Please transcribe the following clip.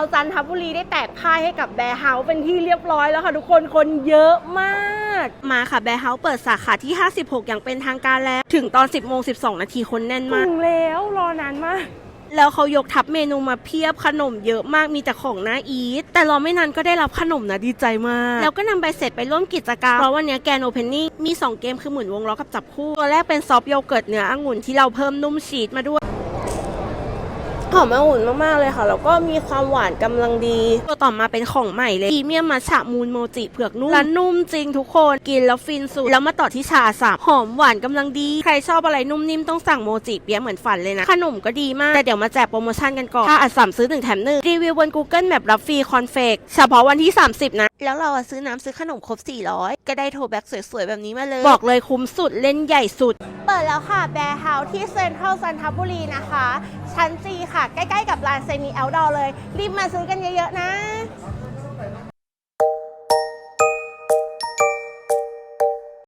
าวจันทบุรีได้แตกพ่ายให้กับแบร์เฮาส์เป็นที่เรียบร้อยแล้วค่ะทุกคนคนเยอะมาก มาค่ะแบร์เฮาส์เปิดสาขาที่ 56 อย่างเป็นทางการแล้ว ถึงตอน 10โมง12 นาทีคนแน่นมาก ถึงแล้วรอนานมาก แล้วเขายกทับเมนูมาเพียบขนมเยอะมากมีแต่ของน่าอีทแต่รอไม่นานก็ได้รับขนมนะดีใจมาก แล้วก็นำใบเสร็จไปร่วมกิจกรรมเพราะวันนี้แกนโอเพนนิ่งมี 2 เกมคือหมุนวงล้อกับจับคู่ตัวแรกเป็นซอฟต์โยเกิร์ตเนื้อองุ่นที่เราเพิ่มนุ่มชีสมาด้วยห อมองุ่นมากๆเลยค่ะ แล้วก็มีความหวานกำลังดี ตัวต่อมาเป็นของใหม่เลยพรีเมียมมัทฉะมูนโมจิเผือกนุ่มและนุ่มจริงทุกคนกินแล้วฟินสุด แล้วมาต่อที่ชาสับหอมหวานกำลังดี ใครชอบอะไรนุ่มนิ่มต้องสั่งโมจิเปี๊ยะเหมือนฝันเลยนะ ขนมก็ดีมาก แต่เดี๋ยวมาแจกโปรโมชั่นกันก่อน ถ้าอัดสามซื้อหนึ่งแถมหนึ่งรีวิวบน Google Map รับฟรีคอนเฟกเฉพาะวันที่ 30 นะ แล้วเราอะซื้อน้ำซื้อขนมครบ 400 ก็ได้โทรแบ็กสวยๆ แบบนี้มาเลย บอกเลยคุ้มสุดเล่นใหญ่สุด เปิดแล้วค่ะแบร์เฮาส์ที่เซ็นทรัลซันทบุรีนะคะชั้นจีค่ะ ใกล้ ๆ กับลานเซมีแอลดอเลย รีบมาซื้อกันเยอะ ๆ นะ